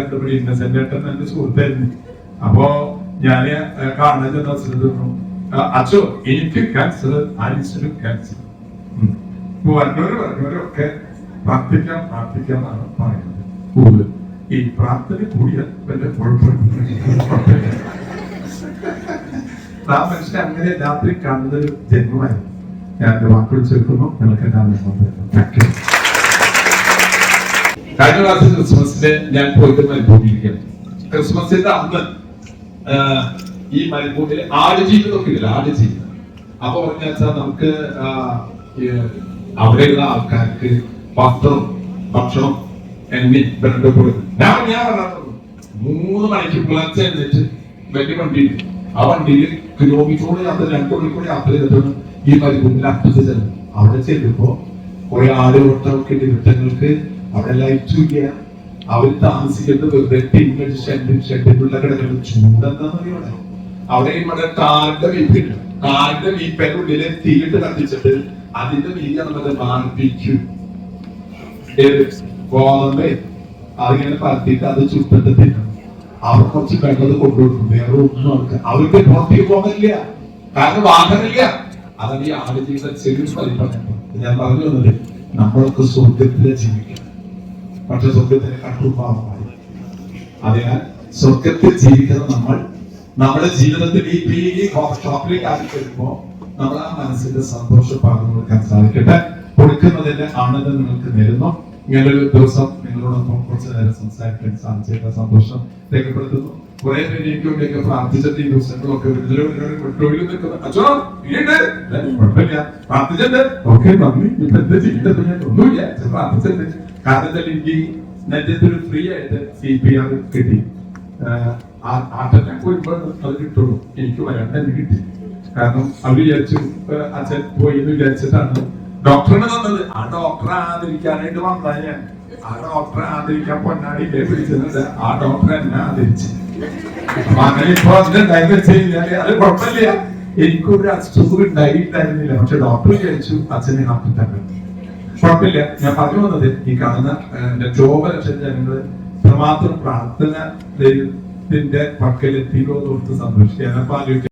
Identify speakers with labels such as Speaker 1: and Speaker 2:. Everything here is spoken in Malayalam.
Speaker 1: ഇന്നസെന്റ് എന്റെ സുഹൃത്തായിരുന്നു. അപ്പോ ഞാൻ കാണാൻ ചെന്ന തോന്നുന്നു അച്ഛോ എനിക്ക് ക്യാൻസർ ആൻസർ ക്യാൻസർ വന്നവര് പറഞ്ഞവരൊക്കെ പ്രാർത്ഥിക്കാം പ്രാർത്ഥിക്കാം എന്നാണ് പറയുന്നത്. കൂടുതൽ. ഈ പ്രാർത്ഥന കൂടിയ വല്ല കുഴപ്പമില്ല. ആ മനുഷ്യൻ അങ്ങനെ രാത്രി കാണുന്ന ഒരു ജന്മമായിരുന്നു. ഞാൻ എന്റെ വാക്കുകൾ ചേർക്കുന്നു. നിങ്ങൾക്ക് താങ്ക് യു കഴിഞ്ഞ പ്രാവശ്യം ക്രിസ്മസിന് ഞാൻ പോയിട്ട് മരുഭൂമിയിലേക്കാണ്. ക്രിസ്മസിന്റെ അന്ന് ഈ മരുഭൂമിയിൽ ആടുജീവിതമൊക്കെ ഇല്ല? ആടുജീവിതം അപ്പൊ പറഞ്ഞ വെച്ചാൽ നമുക്ക് അവിടെയുള്ള ആൾക്കാർക്ക് വസ്ത്രം ഭക്ഷണം എണ്ണി ബ്രെഡ് കൊടുക്കും. ഞാൻ ഞാൻ പറഞ്ഞു മൂന്ന് മണിക്ക് പുലർച്ചെ എഴുന്നേറ്റ് വലിയ വണ്ടി ആ വണ്ടിയിൽ കിലോമീറ്ററോട് യാത്ര രണ്ടു മണിക്കൂടെ യാത്ര ചെയ്തിട്ടാണ് ഈ മരുഭൂമിയിൽ അറ്റത്ത് ചെല്ലുന്നത് അവിടെ ചെല്ലുമ്പോ കുറെ ആടുവട്ടമൊക്കെ ഇരുട്ടങ്ങൾക്ക് അവിടെ ലൈറ്റും ഇല്ല. അവർ താമസിക്കുന്നത് വെറുതെ ടിന്നടിച്ച് ഷെഡ് ഷെഡിനുള്ള കിടക്കുന്ന ചൂടെന്താന്ന് അവിടെ ഇവിടെ കാറിന്റെ വീപ്പില്ല കാറിന്റെ വീപ്പന്റെ ഉള്ളിൽ തീയിട്ട് കത്തിച്ചിട്ട് അതിന്റെ വീതിയാണ് മറ്റേ ബാർബിക്യൂ ഗോതമ്പേ. അതിങ്ങനെ പരത്തിയിട്ട് അത് ചുട്ടിട്ട് തിന്നും. അവർ കുറച്ച് വെള്ളത് കൊണ്ടുവരും വേറെ ഒന്നും അവർക്ക് അവർക്ക് പുറത്തേക്ക് പോകാനില്ല. കാരണം വാഹനമില്ല അതാണ് ഈ ആടുജീവിത ചെറിയ ഞാൻ പറഞ്ഞു വന്നത് നമ്മളൊക്കെ സ്വർഗത്തിലെ ജീവിക്കണം പക്ഷെ സ്വർഗത്തിന് കട്ടുഭാവമായി അതിനാൽ സ്വർഗത്തിൽ ജീവിക്കുന്ന നമ്മൾ നമ്മുടെ ജീവിതത്തിൽ ഈ പീലി ഷോപ്പിലേക്ക് ആക്കി വരുമ്പോ നമ്മൾ ആ മനസ്സിന്റെ സന്തോഷം പകർന്നു കൊടുക്കാൻ സാധിക്കട്ടെ. കൊടുക്കുന്നതിന്റെ ആനന്ദം നിങ്ങൾക്ക് നേരുന്നു. ഇങ്ങനൊരു ദിവസം നിങ്ങളോടൊപ്പം കുറച്ച് നേരം സംസാരിക്കാൻ സാധിച്ചതിന്റെ സന്തോഷം രേഖപ്പെടുത്തുന്നു. കുറെ എനിക്ക് വേണ്ടിയൊക്കെ ഈ ദിവസങ്ങളൊക്കെ എനിക്ക് ഫ്രീ ആയിട്ട് കിട്ടി. എനിക്ക് കിട്ടി. കാരണം അവർ വിചാരിച്ചു അച്ഛൻ പോയി എന്ന് വിചാരിച്ചിട്ടാണ് ഡോക്ടറിനെ തന്നത്. ആ ഡോക്ടറെ ആദരിക്കാനായിട്ട് വന്നാ ഞാൻ. ആ ഡോക്ടറെ ആദരിക്കാൻ പൊന്നാടി വിളിച്ചത് ആ ഡോക്ടറെ എന്നെ ആദരിച്ചു. അങ്ങനെ ഇപ്പൊ അതുണ്ടായി വെച്ച് കഴിഞ്ഞാൽ അത് കുഴപ്പമില്ല. എനിക്കൊരു അസുഖം ഉണ്ടായിട്ടുണ്ടായിരുന്നില്ല പക്ഷെ ഡോക്ടർ വിചാരിച്ചു അച്ഛനെ അറ്റാക്ക് കുഴപ്പമില്ല. ഞാൻ പറഞ്ഞു വന്നത് ഈ കാണുന്ന എന്റെ ലോകലക്ഷം ജനങ്ങൾ ഇത്രമാത്രം പ്രാർത്ഥന ദൈവത്തിന്റെ പക്കലെത്തിയോ തോർത്ത് സന്തോഷിക്കാൻ അപ്പൊ ആലോചിക്കാം.